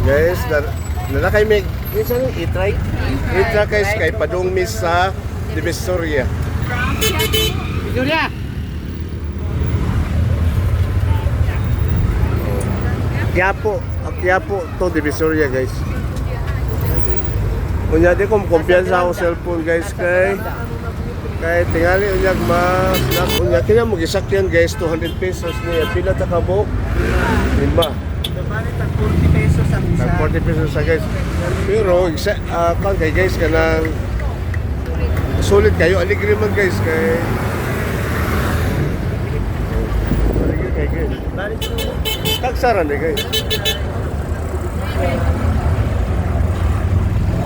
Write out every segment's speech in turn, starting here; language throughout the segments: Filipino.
Guys, na, na kay Meg. Isa nang i-try. I-try guys kay Padong Miss sa Divisoria. Julia! Quiapo, ang Quiapo to Divisoria guys. Unya di ko kumpiyansa ako cellphone guys kay kay tingali unya mas unya kanya mo gisakyan guys 200 pesos niya pila ta ka buok lima 40 pesos ang isa. Tag 40 pesos sa guys. Pero isa uh, kan kay guys kanang sulit kayo aligre man guys kay Aligre kay guys. Tagsaran eh guys.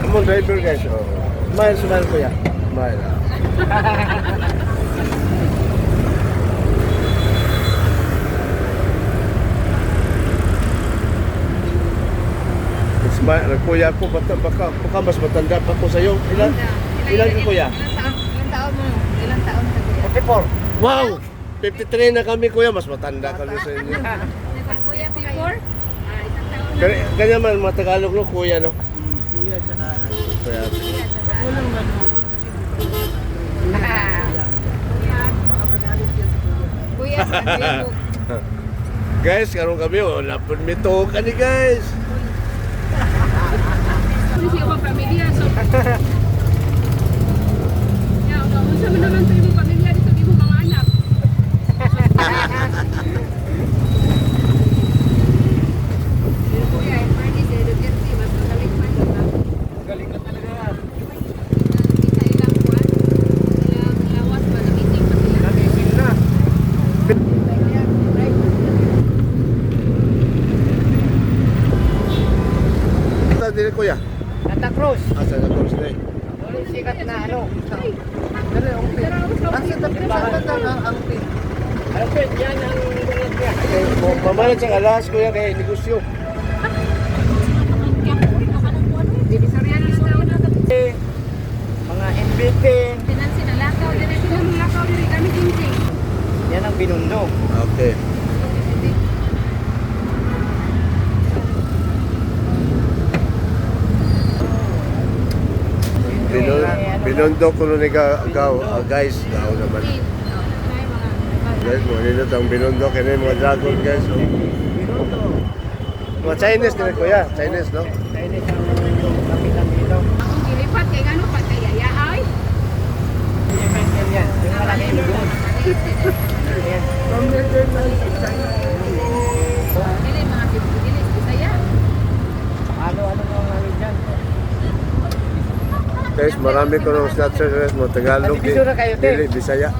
Come on driver guys. Oh. Smile, smile kuya. Smile. Smile, kuya ko, baka, baka, baka mas matanda pa ko sa'yo. Ilan? Ilan ka kuya? Ilang taon mo? Ilang taon ka kuya? 44. Wow! 53 na kami kuya, mas matanda kami sa inyo. Kuya, 54? Ah, isang taon lang. Kanya, kanya man, mga Tagalog no, kuya no? Hmm, Kuya, tsaka... Kuya. Walang man ako kasi baka magalit yan si Kuya. Kuya, sa. Guys, karon kami, wala po mito ka ni guys. Yo para mi día din kuya. Santa Cruz. Na course na eh. Wala yung sikat na ano. Dali, ang pin. Ang Santa Cruz, ang ganda ng ang pin. Ang pin, yan ang bulog niya. Mamalit sa alas kuya kay negosyo. Na na. Mga inviting. Pinansi na lakaw, din na sila. Kung lakaw diri kami dinting. Yan ang binundo. Okay. Binondo ko nun gaw, ah, guys, gaw naman. Guys, mo nilot ang binondo kini mga dragon guys. Oh. Mga Chinese din kuya, Chinese no? Chinese ang kapitan dito. Akong gilipat kay gano pa kay yaya ay. Yan, yan, yan. Yung malaki yung doon. Yan. Dili, mga dili, Bisaya. Ano-ano nang ano dyan. Guys, marami ko ng snatcher guys, mo Tagalog, dili, Bisaya.